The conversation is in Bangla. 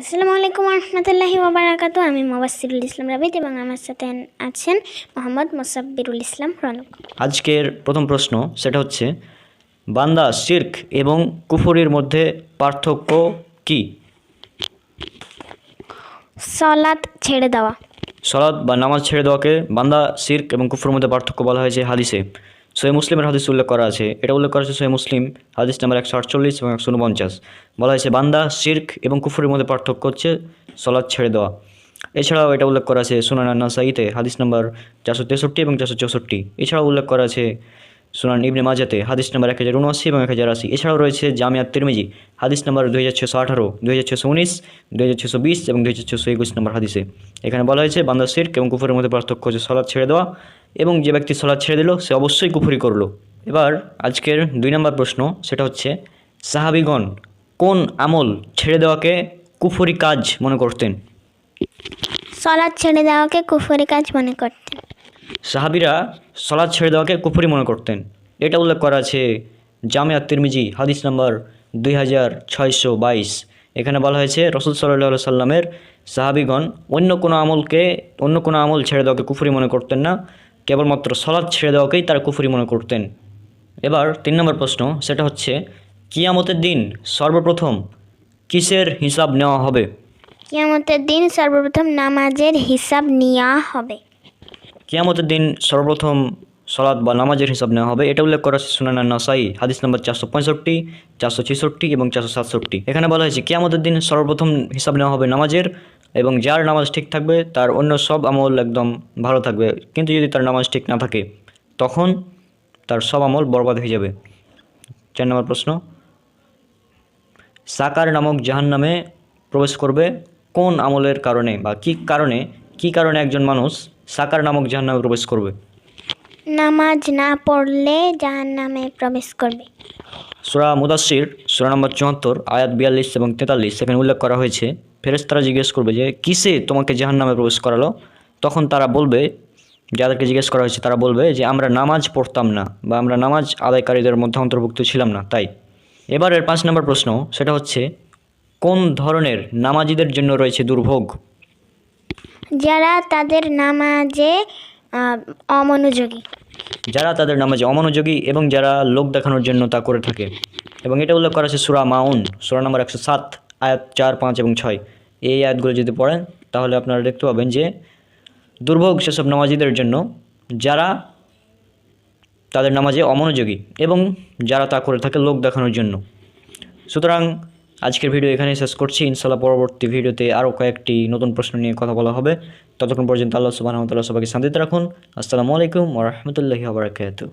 আসসালামু আলাইকুম রহমতুল্লাহি ওবরাকাত আমি মোবাসিরুল ইসলাম রাবিদ এবং আমার সাথে আছেন মোহাম্মদ মোসাব্বিরুল ইসলাম রনক। আজকের প্রথম প্রশ্ন সেটা হচ্ছে বান্দা শির্ক এবং কুফরির মধ্যে পার্থক্য কি? সলাৎ ছেড়ে দেওয়া। সলাদ বা নামাজ ছেড়ে দেওয়াকে বান্দা শির্ক এবং কুফরের মধ্যে পার্থক্য বলা হয়েছে হাদিসে। সোয়ে মুসলিমের হাদিস উল্লেখ করা আছে। এটা উল্লেখ করা আছে সোয়ে মুসলিম, হাদিস নাম্বার একশো আটচল্লিশ এবং একশো উনপঞ্চাশ। বলা হয়েছে, বান্দা শির্ক এবং কুফুরের মধ্যে পার্থক্য হচ্ছে সলাদ ছেড়ে দেওয়া। এছাড়াও এটা উল্লেখ করা আছে সুনান নাসাইতে হাদিস নাম্বার চারশো তেষট্টি এবং চারশো চৌষট্টি। এছাড়াও উল্লেখ করা আছে সুনান ইবনে মাজাতে, হাদিস নাম্বার এক হাজার উনআশি এবং এক হাজার আশি। এছাড়াও রয়েছে জামিয়া তিরমিজি হাদিস নম্বর দুই হাজার ছশো আঠারো দুই হাজার ছশো উনিশ দুই হাজার ছশো বিশ এবং দুই হাজার ছশো একুশ নম্বর হাদিসে। এখানে বলা হয়েছে বান্দা শির্ক এবং কুফুরের মধ্যে পার্থক্য হচ্ছে সলাদ ছেড়ে দেওয়া এবং যে ব্যক্তি সলাদ ছেড়ে দিল সে অবশ্যই কুফুরি করল। এবার আজকের দুই নম্বর প্রশ্ন সেটা হচ্ছে সাহাবিগণ কোন আমল ছেড়ে দেওয়াকে কুফুরি কাজ মনে করতেন? সলাদ ছেড়ে দেওয়াকে কুফুরি কাজ মনে করতেন। সাহাবিরা সলাদ ছেড়ে দেওয়াকে কুফুরি মনে করতেন। এটা উল্লেখ করা আছে জামিয়া তিরমিজি হাদিস নম্বর দুই হাজার ছয়শো বাইশ। এখানে বলা হয়েছে রসুল সাল্লাহ সাল্লামের সাহাবিগণ অন্য কোনো আমলকে অন্য কোনো আমল ছেড়ে দেওয়াকে কুফরি মনে করতেন না। কেবলমাত্র সলাদ ছেড়ে দেওয়াকেই তারা কুফরি মনে করতেন। এবার তিন নম্বর প্রশ্ন সেটা হচ্ছে কিয়ামতের দিন সর্বপ্রথম কিসের হিসাব নেওয়া হবে? কিয়ামতের দিন সর্বপ্রথম নামাজের হিসাব নেওয়া হবে। কিয়ামতের দিন সর্বপ্রথম সলাদ বা নামাজের হিসাব নেওয়া হবে। এটা উল্লেখ করা আছে সুনানা নাসাই হাদিস নম্বর চারশো পঁয়ষট্টি, চারশো ছেষট্টি এবং চারশো সাতষট্টি। এখানে বলা হয়েছে, কিয়ামতের দিন সর্বপ্রথম হিসাব নেওয়া হবে নামাজের এবং যার নামাজ ঠিক থাকবে তার অন্য সব আমল একদম ভালো থাকবে। কিন্তু যদি তার নামাজ ঠিক না থাকে, তখন তার সব আমল বরবাদ হয়ে যাবে। চার নম্বর প্রশ্ন, সাকার নামক জাহান্নামে প্রবেশ করবে কোন আমলের কারণে বা কী কারণে কী কারণে একজন মানুষ সাকার নামক জাহান্নামে প্রবেশ করবে? নামাজ না পড়লে জাহান নামে প্রবেশ করবে। সুরা মুদাসির সুরা নম্বর চুয়াত্তর আয়াত বিয়াল্লিশ এবং তেতাল্লিশ সেখানে উল্লেখ করা হয়েছে। ফেরেশতারা জিজ্ঞেস করবে যে কিসে তোমাকে জাহান নামে প্রবেশ করালো? তখন তারা বলবে যাদেরকে জিজ্ঞেস করা হয়েছে তারা বলবে যে আমরা নামাজ পড়তাম না বা আমরা নামাজ আদায়কারীদের মধ্যে অন্তর্ভুক্ত ছিলাম না। তাই এবারের পাঁচ নম্বর প্রশ্ন সেটা হচ্ছে কোন ধরনের নামাজিদের জন্য রয়েছে দুর্ভোগ? যারা তাদের নামাজে অমনোযোগী। যারা তাদের নামাজে অমনোযোগী এবং যারা লোক দেখানোর জন্য তা করে থাকে। এবং এটা উল্লেখ করা আছে সুরা মাউন, সুরা নম্বর একশো সাত, আয়াত চার, পাঁচ এবং ছয়। এই আয়াতগুলো যদি পড়েন, তাহলে আপনারা দেখতে পাবেন যে দুর্ভোগ সেসব নামাজিদের জন্য যারা তাদের নামাজে অমনোযোগী এবং যারা তা করে থাকে লোক দেখানোর জন্য। সুতরাং আজকের ভিডিও এখানে শেষ করছি। ইনশাল্লাহ পরবর্তী ভিডিওতে আরও কয়েকটি নতুন প্রশ্ন নিয়ে কথা বলা হবে। ততক্ষণ পর্যন্ত আল্লাহ সুবাহ সবাইকে শান্তিতে রাখুন। আসসালামু আলাইকুম রহমতুল্লাহি আবরাকাতু